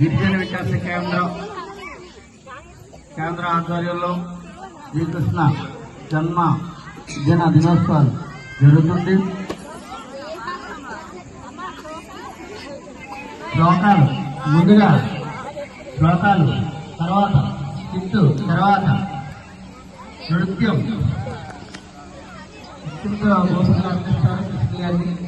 గిరిజన వికాస కేంద్రం. కేంద్ర ఆధ్వర్యంలో శ్రీకృష్ణ జన్మ దిన దినోత్సవాలు జరుగుతుంది. శ్లోకాలు ముందుగా శ్లోకాలు తర్వాత చిత్తు తర్వాత నృత్యం. నృత్యంతో గోపికలు అర్పిస్తారు కృష్ణ గారిని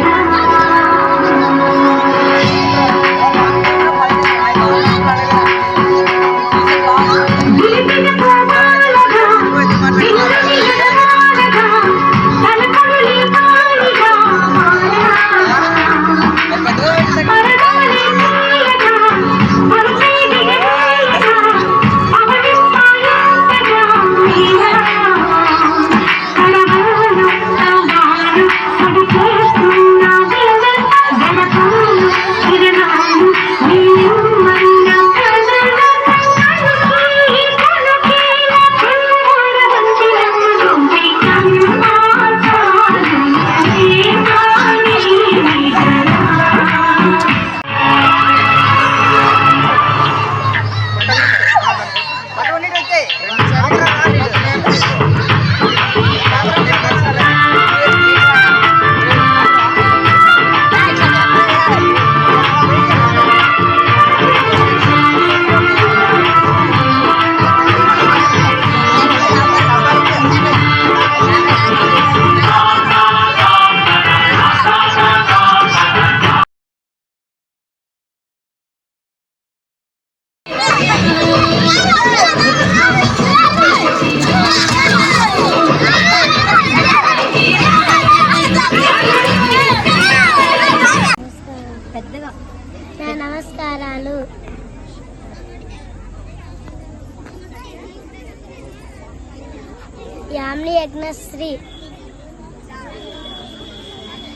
యజ్ఞశ్రీ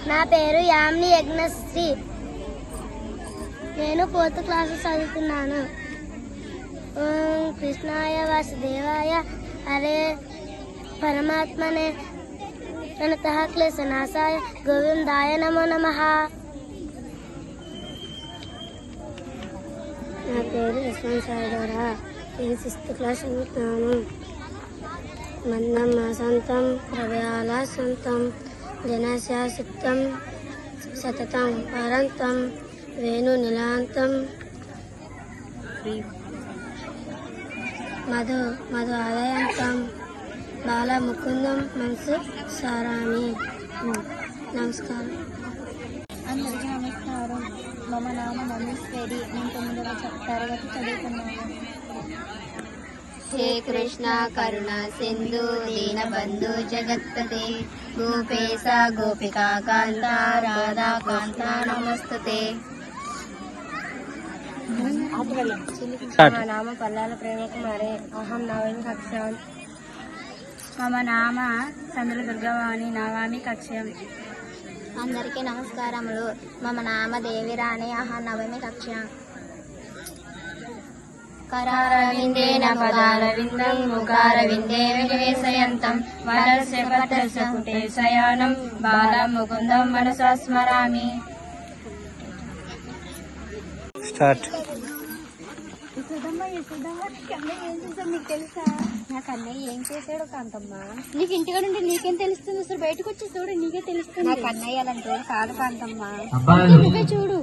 నా పేరు యామ్ని యజ్ఞశ్రీ నేను ఫోర్త్ క్లాస్ చదువుతున్నాను. ఓం కృష్ణాయ వాసుదేవాయ. హరే పరమాత్మనే. ప్రణత క్లేశనాశాయ. గోవిందాయ నమో నమ. నా పేరు యశ్వంత్ సాయిగారా నేను సిక్స్త్ క్లాస్ చదువుతున్నాను. మందమ్మ సంతం ద్రవ్యాల సంతం జనశాసితం సతతం పరంతం వేణు నిలాంతం మధు మధు ఆలయంతం బాల ముకుందం మనసు సారామి నమస్కారం. అందరికీ నమస్కారం మమ నామ మమ్మీశ్వరి నేను తొమ్మిదవ తరగతి చదువుకున్నాను. హే కృష్ణ కరుణ సింధు దీనబంధు జగత్పతి గోపేశ గోపికా కాంత రాధా కాంత నమస్తతే. నామ పల్లాల ప్రేమకుమారే అహం నవమి కక్ష్యాం. మమ నామ చంద్ర దుర్గవాణి నవమి కక్ష్యం. అందరికీ నమస్కారములు. మమ నామ దేవిరాణి అహం నవమి కక్ష్యాం. करारविन्देन पदारविन्दं मुखारविन्दे विनिवेशयन्तं वरस्य पत्रस्य कुटे शयानं बालं मुकुन्दं मनसा स्मरामि స్టార్ట్ నాకు అన్నయ్య ఏం చేశాడో కాంతమ్మా నీకు ఇంటికాడ ఉంటే నీకేం తెలుస్తుంది అసలు బయటకు వచ్చి చూడు నీకే తెలుస్తుంది నాకు అన్నయ్య అలాంటి కాదు కాంతమ్మా అబ్బాయిలు నువ్వే చూడు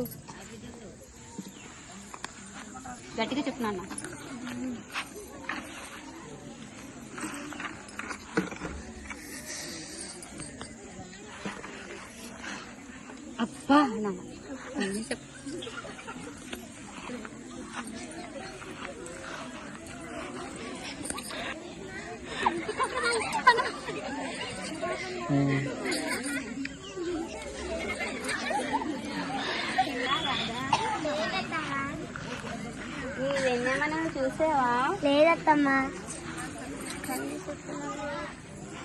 గట్టిగా చెప్పినా నాన్న అన్నీ చెప్పు మనం చూసావా లేదత్తమ్మా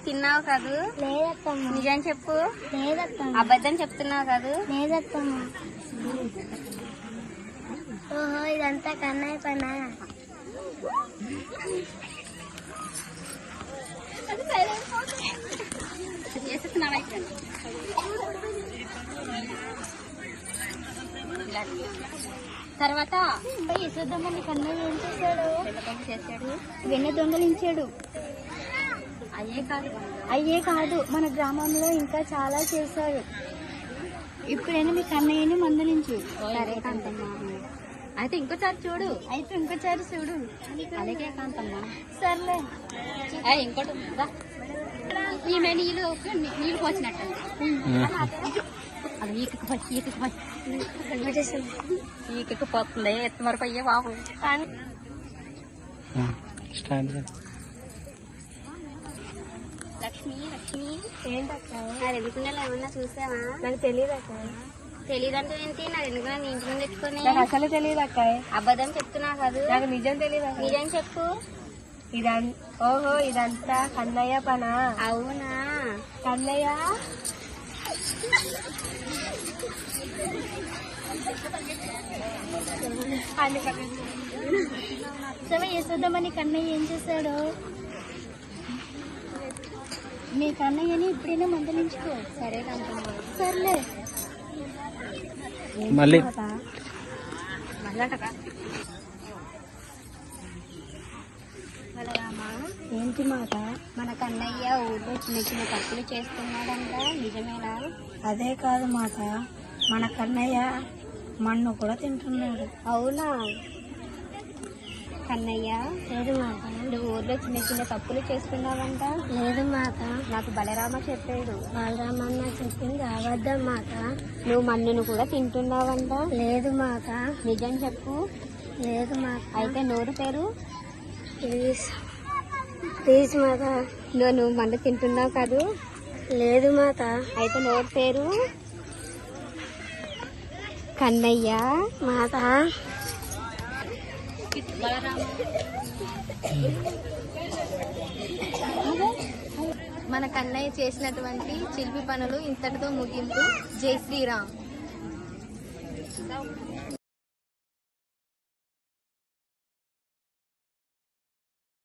తిన్నావు కాదు? లేదత్తమ్మా. నిజం చెప్పు. లేదత్తమ్మా. అబద్ధం చెప్తున్నావు కాదు? లేదత్తమ్మా. ఓహో ఇదంతా కన్నయ్య పనా చేస్తున్నావా తర్వాత యశోదమ్మని కన్నయ్య ఏం చేశాడు? చేశాడు. వెన్న దొంగలించాడు. అయ్యే కాదు. అయ్యే కాదు మన గ్రామంలో ఇంకా చాలా చేశాడు. ఇప్పుడైనా మీ కన్నయ్యని మందలించు. సరే కాంతమ్మ. అయితే ఇంకోసారి చూడు. అయితే ఇంకోసారి చూడు. అలాగే కాంతమ్మ. సర్లే. ఇంకోటి. ఈమె నీళ్ళు నీళ్ళు పోసినట్టు. ఈకకు పోయి ఈకకు పోయి ఈకకు పోతుంది బాబు కానీ లక్ష్మి లక్ష్మి ఏంటక్క ఏమన్నా చూసావా నాకు తెలియదు అక్క తెలియదంటే ఏంటి నా ఎదుగుకుండా నీ ఇంటి ముందు తెచ్చుకొని నాకు అసలు తెలియదు అక్క అబద్ధం చెప్తున్నావు కాదు నాకు నిజం తెలియదు నిజం చెప్పు. ఇదం ఓహో ఇదంతా కన్నయ్య పనా? అవునా? కన్నయ్య? సరే యశోదమ్మని కన్నయ్య ఏం చేశాడు? మీ కన్నయ్యని ఇప్పుడైనా మందలించుకో సరే సర్లే. మళ్ళీ. మళ్ళా ఏంటి మాట మన కన్నయ్య ఊళ్ళో చిన్న చిన్న తప్పులు చేస్తున్నాడంట. నిజమేనా? అదే కాదు మాట మన కన్నయ్య మన్ను కూడా తింటున్నాడు. అవునా? కన్నయ్య లేదు మాట నువ్వు ఊర్లో చిన్న చిన్న తప్పులు చేస్తున్నావంట. లేదు మాట నాకు బలరామ చెప్పాడు. బలరామన్న చెప్పింది అబద్ధం మాట నువ్వు మన్నును కూడా తింటున్నావంట. లేదు మాట నిజం చెప్పు. లేదు మాట అయితే నోరు పేరు ప్లీజ్. ప్లీజ్ మాత నువ్వు నువ్వు మన్ను తింటున్నావు కాదు. లేదు మాత. అయితే నోరు పేరు కన్నయ్య మాత. మన కన్నయ్య చేసినటువంటి చిలిపి పనులు ఇంతటితో ముగింపు. జై శ్రీరామ్.